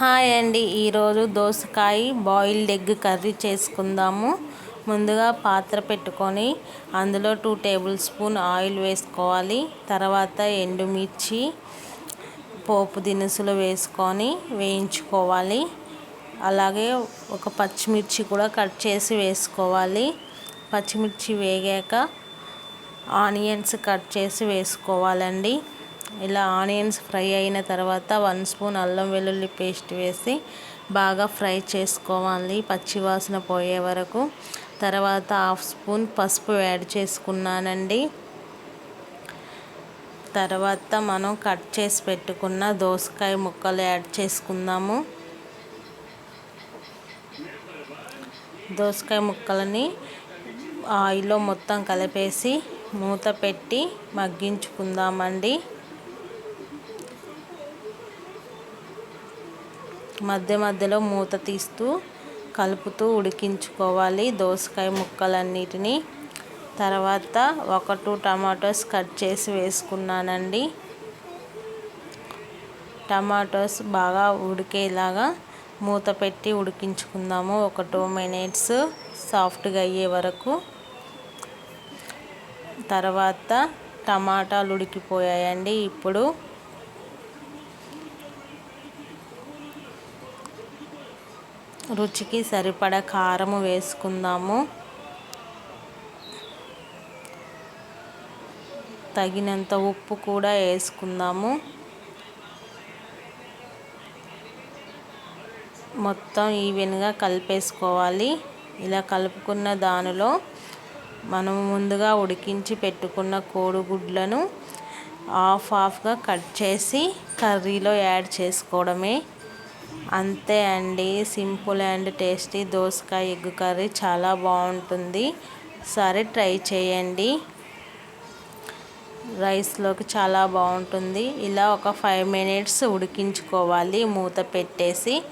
Hi అండి. ఈరోజు దోసకాయ బాయిల్డ్ ఎగ్ కర్రీ చేసుకుందాము. ముందుగా పాత్ర పెట్టుకొని అందులో టూ టేబుల్ స్పూన్ ఆయిల్ వేసుకోవాలి. తర్వాత ఎండుమిర్చి పోపు దినుసులు వేసుకొని వేయించుకోవాలి. అలాగే ఒక పచ్చిమిర్చి కూడా కట్ చేసి వేసుకోవాలి. పచ్చిమిర్చి వేగాక ఆనియన్స్ కట్ చేసి వేసుకోవాలండి. ఇలా ఆనియన్స్ ఫ్రై అయిన తర్వాత వన్ స్పూన్ అల్లం వెల్లుల్లి పేస్ట్ వేసి బాగా ఫ్రై చేసుకోవాలి పచ్చివాసన పోయే వరకు. తర్వాత హాఫ్ స్పూన్ పసుపు యాడ్ చేసుకున్నానండి. తర్వాత మనం కట్ చేసి పెట్టుకున్న దోసకాయ ముక్కలు యాడ్ చేసుకుందాము. దోసకాయ ముక్కలని ఆయిల్లో మొత్తం కలిపేసి మూత పెట్టి మగ్గించుకుందామండి. మధ్య మధ్యలో మూత తీస్తూ కలుపుతూ ఉడికించుకోవాలి. దోసకాయ ముక్కలన్నిటినీ. తర్వాత ఒక టూ టమాటోస్ కట్ చేసి వేసుకున్నానండి. టమాటోస్ బాగా ఉడికేలాగా మూత పెట్టి ఉడికించుకుందాము. ఒక టూ మినిట్స్ సాఫ్ట్గా అయ్యే వరకు. తర్వాత టమాటాలు ఉడికిపోయాయండి. ఇప్పుడు రుచికి సరిపడ కారము వేసుకుందాము. తగినంత ఉప్పు కూడా వేసుకుందాము. మొత్తం ఈవెన్గా కలిపేసుకోవాలి. ఇలా కలుపుకున్న దానిలో మనం ముందుగా ఉడికించి పెట్టుకున్న కోడిగుడ్లను హాఫ్ హాఫ్గా కట్ చేసి కర్రీలో యాడ్ చేసుకోవడమే. అంతే అండి. సింపుల్ అండ్ టేస్టీ దోసకాయ ఎగ్ కర్రీ చాలా బాగుంటుంది. సరే ట్రై చేయండి. రైస్లోకి చాలా బాగుంటుంది. ఇలా ఒక ఫైవ్ మినిట్స్ ఉడికించుకోవాలి. మూత పెట్టేసి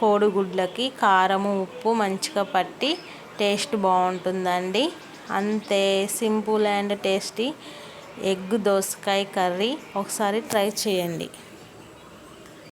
కోడిగుడ్లకి కారము ఉప్పు మంచిగా పట్టి టేస్ట్ బాగుంటుందండి. అంతే సింపుల్ అండ్ టేస్టీ ఎగ్ దోసకాయ కర్రీ. ఒకసారి ట్రై చేయండి.